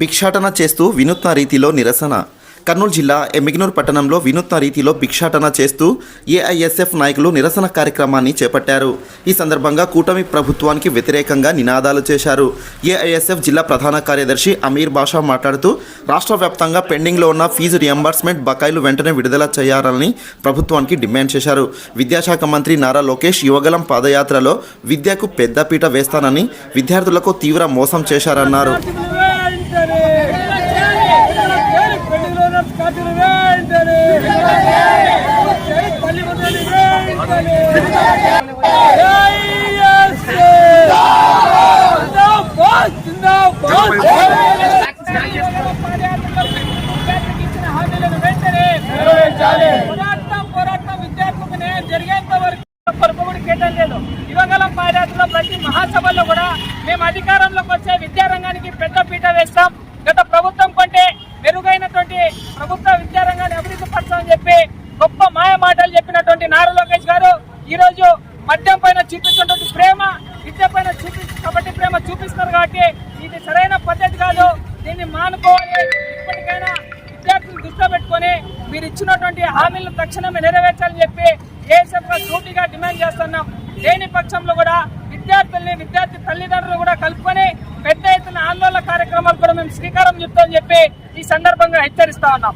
భిక్షాటన చేస్తూ వినూత్న రీతిలో నిరసన. కర్నూలు జిల్లా ఎమ్మిగ్నూర్ పట్టణంలో వినూత్న రీతిలో భిక్షాటన చేస్తూ ఏఐఎస్ఎఫ్ నాయకులు నిరసన కార్యక్రమాన్ని చేపట్టారు. ఈ సందర్భంగా కూటమి ప్రభుత్వానికి వ్యతిరేకంగా నినాదాలు చేశారు. ఏఐఎస్ఎఫ్ జిల్లా ప్రధాన కార్యదర్శి అమీర్ బాషా మాట్లాడుతూ రాష్ట్ర వ్యాప్తంగా పెండింగ్లో ఉన్న ఫీజు రియంబర్స్మెంట్ బకాయిలు వెంటనే విడుదల చేయాలని ప్రభుత్వానికి డిమాండ్ చేశారు. విద్యాశాఖ మంత్రి నారా లోకేష్ యువగలం పాదయాత్రలో విద్యకు పెద్దపీట వేస్తానని విద్యార్థులకు తీవ్ర మోసం చేశారన్నారు. ప్రతి మహాసభల్లో కూడా మేము అధికారంలోకి వచ్చే విద్యారంగానికి పెద్ద పీట వేస్తాం గత ప్రభుత్వం మాటలు చెప్పినటువంటి నారా లోకేష్ గారు ఈ రోజు మద్యం పైన చూపించినటువంటి ప్రేమ విద్య పైన చూపి కాబట్టి ప్రేమ చూపిస్తున్నారు కాబట్టి ఇది సరైన పద్ధతి కాదు. దీన్ని మానుకోవాలి. ఇప్పటికైనా విద్యార్థులు దృష్టిలో పెట్టుకొని మీరు ఇచ్చినటువంటి హామీలను తక్షణమే నెరవేర్చాలని చెప్పి ఏఎస్ఎఫ్ సూటిగా డిమాండ్ చేస్తున్నాం. లేని పక్షంలో కూడా విద్యార్థుల్ని విద్యార్థి తల్లిదండ్రులు కూడా కలుపుకొని పెద్ద ఎత్తున ఆందోళన కార్యక్రమాలు కూడా మేము శ్రీకారం చెప్తామని చెప్పి ఈ సందర్భంగా హెచ్చరిస్తా ఉన్నాం.